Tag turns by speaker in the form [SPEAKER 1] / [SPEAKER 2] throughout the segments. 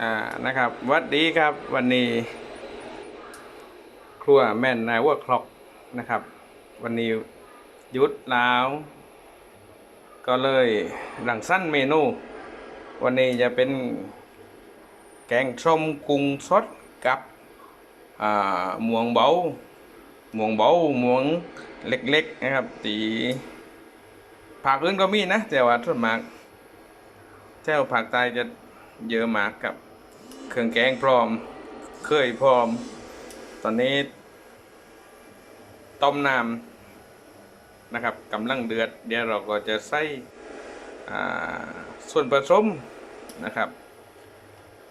[SPEAKER 1] อ่านะครับวัดดีครับวันนี้ ครัวแม่นนายว่าคล็อกนะครับ วันนี้ยุดแล้ว ก็เลยหลังสั้นเมนู วันนี้จะเป็นแกงส้มกุ้งสดกับอ่าหมวงเบาหมวงเบาหมวงเล็กๆนะครับตีผักอื่นก็มีนะแต่ว่าส่วนมากแถวภาคใต้จะ เยอะมากกับ เครื่องแกงพร้อม เคยพร้อม ตอนนี้ ต้มน้ำนะครับกำลังเดือด เดี๋ยวเราก็จะใส่ส่วนผสมนะครับ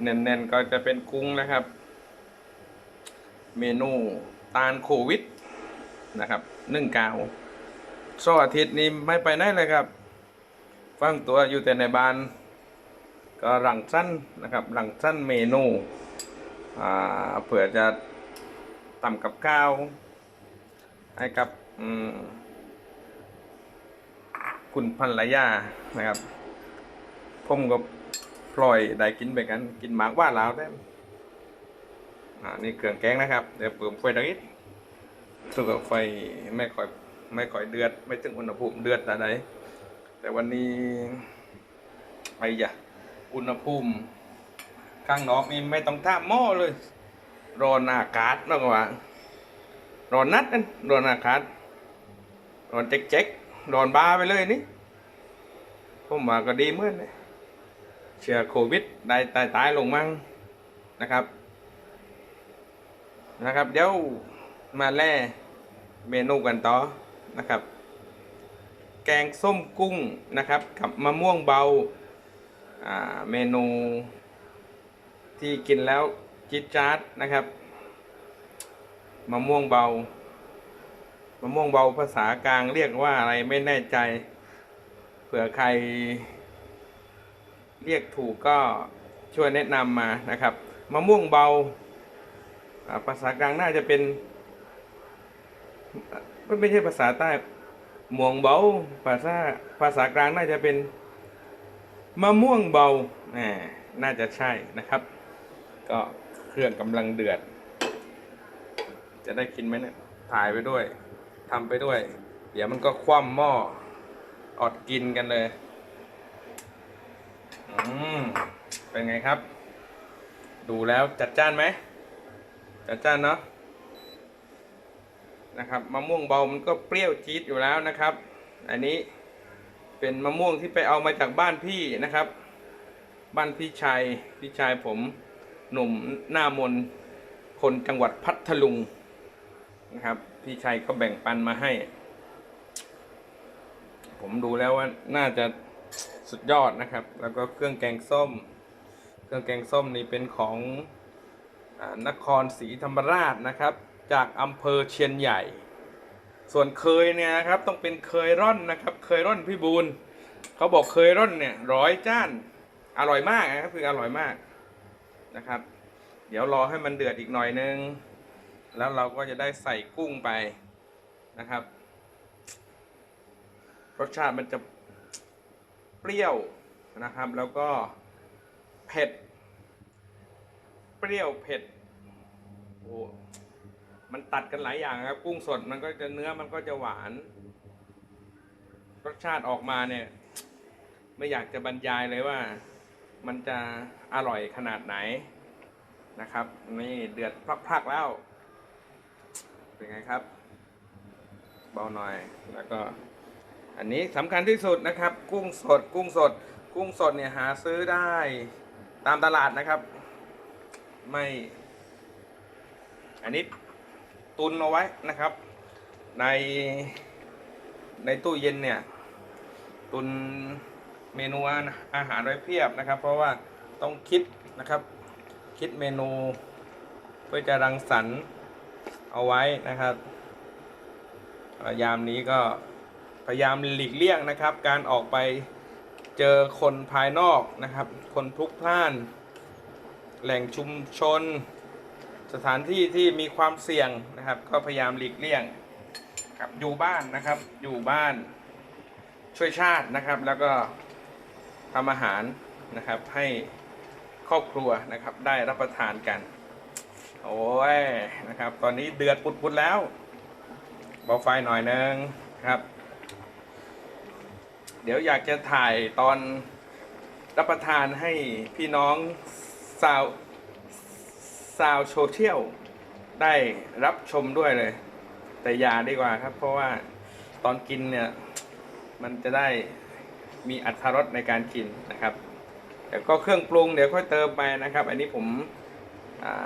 [SPEAKER 1] เน้นๆก็จะเป็นกุ้งนะครับ เมนูตาลโควิดนะครับนึ่งกาวเสาร์อาทิตย์นี้ไม่ไปไหนเลยครับ ฟังตัวอยู่แต่ในบ้าน ก็หลังสั้นนะครับหลังสั้นเมนูเผื่อจะทำกับข้าว ให้กับคุณภรรยานะครับ ผมก็ปล่อยได้กินไปกัน กินหมากว่าแล้วได้อ่านี่เครื่องแกงนะครับ เดี๋ยวเปิดไฟดังนิดสู้กับไฟไม่ค่อยไม่ค่อยเดือด ไม่ถึงอุณหภูมิเดือดแต่ไหนแต่วันนี้ไอ้ยะ อุณหภูมิ ข้างนอกนี่ไม่ต้องท่าหม้อเลย รอนอากาศนะว่ารอนนัดนั่นรอนอากาศรอนเจ๊กๆรอนบาไปเลยนี่ผมว่าก็ดีเหมื่อนเลยเชื้อโควิดได้ตายตายลงมั่งนะครับ นะครับ เดี๋ยวมาแล่เมนูกันต่อนะครับ แกงส้มกุ้งนะครับ กับมะม่วงเบา เมนูที่กินแล้วจิตจาร์ดนะครับมะม่วงเบามะม่วงเบาภาษากลางเรียกว่าอะไรไม่แน่ใจ เผื่อใคร เรียกถูกก็ช่วยแนะนำมานะครับมะม่วงเบาภาษากลางน่าจะเป็นไม่ไม่ใช่ภาษาใต้ม่วงเบาภาษาภาษากลางน่าจะเป็น มะม่วงเบาแหมน่าจะใช่นะครับ ก็เครื่องกำลังเดือด จะได้กินไหมเนี่ย ถ่ายไปด้วยทำไปด้วย เดี๋ยวมันก็คว่ำหม้ออดกินกันเลย อืม เป็นไงครับ ดูแล้วจัดจ้านไหม จัดจ้านเนาะนะครับมะม่วงเบามันก็เปรี้ยวจี๊ดอยู่แล้วนะครับ อันนี้ เป็นมะม่วงที่ไปเอามาจากบ้านพี่นะครับ บ้านพี่ชายพี่ชายผมหนุ่มหน้ามนคนจังหวัดพัทลุงนะครับ พี่ชายก็แบ่งปันมาให้ ผมดูแล้วว่าน่าจะสุดยอดนะครับ แล้วก็เครื่องแกงส้ม เครื่องแกงส้มนี่เป็นของอนครศรีธรรมราชนะครับ จากอำเภอเชียนใหญ่ ส่วนเคยเนี่ยนะครับต้องเป็นเคยร่อนนะครับ เคยร่อนพี่บูลเขาบอกเคยร่อนเนี่ยร้อยจ้านอร่อยมากนะครับคืออร่อยมากนะครับ เดี๋ยวรอให้มันเดือดอีกหน่อยนึง แล้วเราก็จะได้ใส่กุ้งไปนะครับ รสชาติมันจะเปรี้ยวนะครับ แล้วก็เผ็ด เปรี้ยวเผ็ดโอ้ มันตัดกันหลายอย่างครับ กุ้งสดมันก็จะเนื้อมันก็จะหวานรสชาติออกมาเนี่ย ไม่อยากจะบรรยายเลยว่า มันจะอร่อยขนาดไหนนะครับ นี่เดือดพลักๆแล้ว เป็นไงครับ เบาหน่อยแล้วก็ อันนี้สำคัญที่สุดนะครับ กุ้งสด กุ้งสด กุ้งสดเนี่ยหาซื้อได้ตามตลาดนะครับ ไม่ อันนี้ ตุนเอาไว้นะครับ ในในตู้เย็นเนี่ย ตุนเมนูอาหารไว้เพียบนะครับ เพราะว่าต้องคิดนะครับ คิดเมนู เพื่อจะรังสรรค์เอาไว้นะครับเอ่อยามนี้ก็พยายามหลีกเลี่ยงนะครับ การออกไปเจอคนภายนอกนะครับ คนพลุกพล่าน แหล่งชุมชน สถานที่ที่มีความเสี่ยงนะครับ ก็พยายามหลีกเลี่ยงครับอยู่บ้านนะครับ อยู่บ้านช่วยชาตินะครับ แล้วก็ทำอาหารนะครับ ให้ครอบครัวนะครับ ได้รับประทานกัน โอ้ยนะครับ ตอนนี้เดือดปุดๆแล้วเบาไฟหน่อยนึงครับ เดี๋ยวอยากจะถ่ายตอนรับประทานให้พี่น้องสาว สาวโซเชียลได้รับชมด้วยเลย แต่อย่าดีกว่าครับ เพราะว่าตอนกินเนี่ย มันจะได้มีอัตรสในการกินนะครับแต่ก็เครื่องปรุงเดี๋ยวค่อยเติมไปนะครับ อันนี้ผม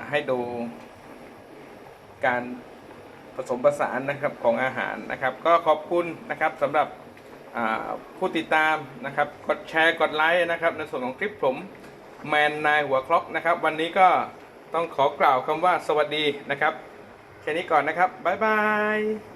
[SPEAKER 1] ให้ดูการผสมผสานนะครับของอาหารนะครับ ก็ขอบคุณนะครับสำหรับผู้ติดตามนะครับกดแชร์กดไลค์นะครับในส่วนของคลิปผมแมนนายหัวคล็อกนะครับ วันนี้ก็ ต้องขอกล่าวคำว่าสวัสดีนะครับ แค่นี้ก่อนนะครับ บ๊ายบาย